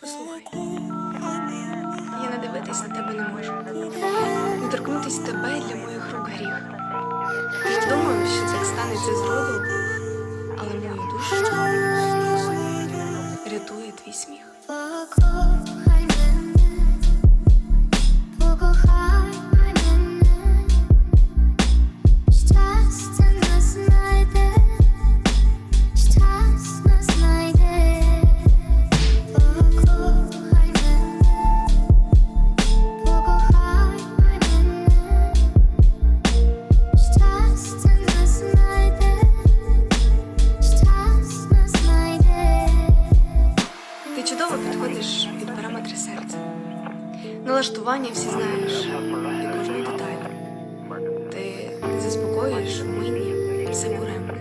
Послухай, я не дивитись на тебе не можу. Не торкнутись тебе для моїх рук гріх. Думаю, що це станеться зроду, але моїм. Налаштування всі знаєш і кожну деталь. Ти заспокоюєш мені все буремне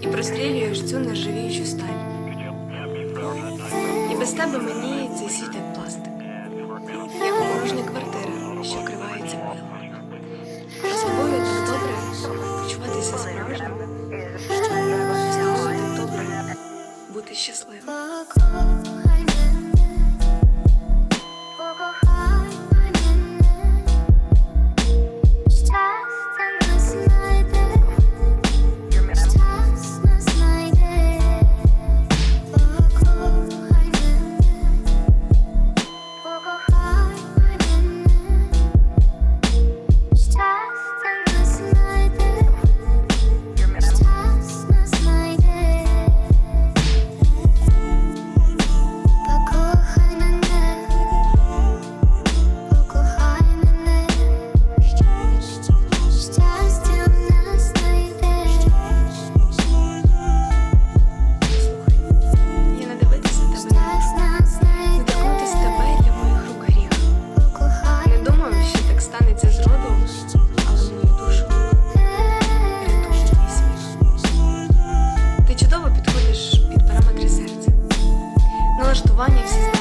і прострілюєш цю нержавіючу сталь. І без тебе мені цей світ як пластик, як порожня квартира, що влаштування всі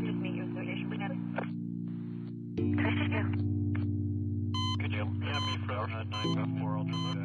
Could you have me for our 954 Algebra?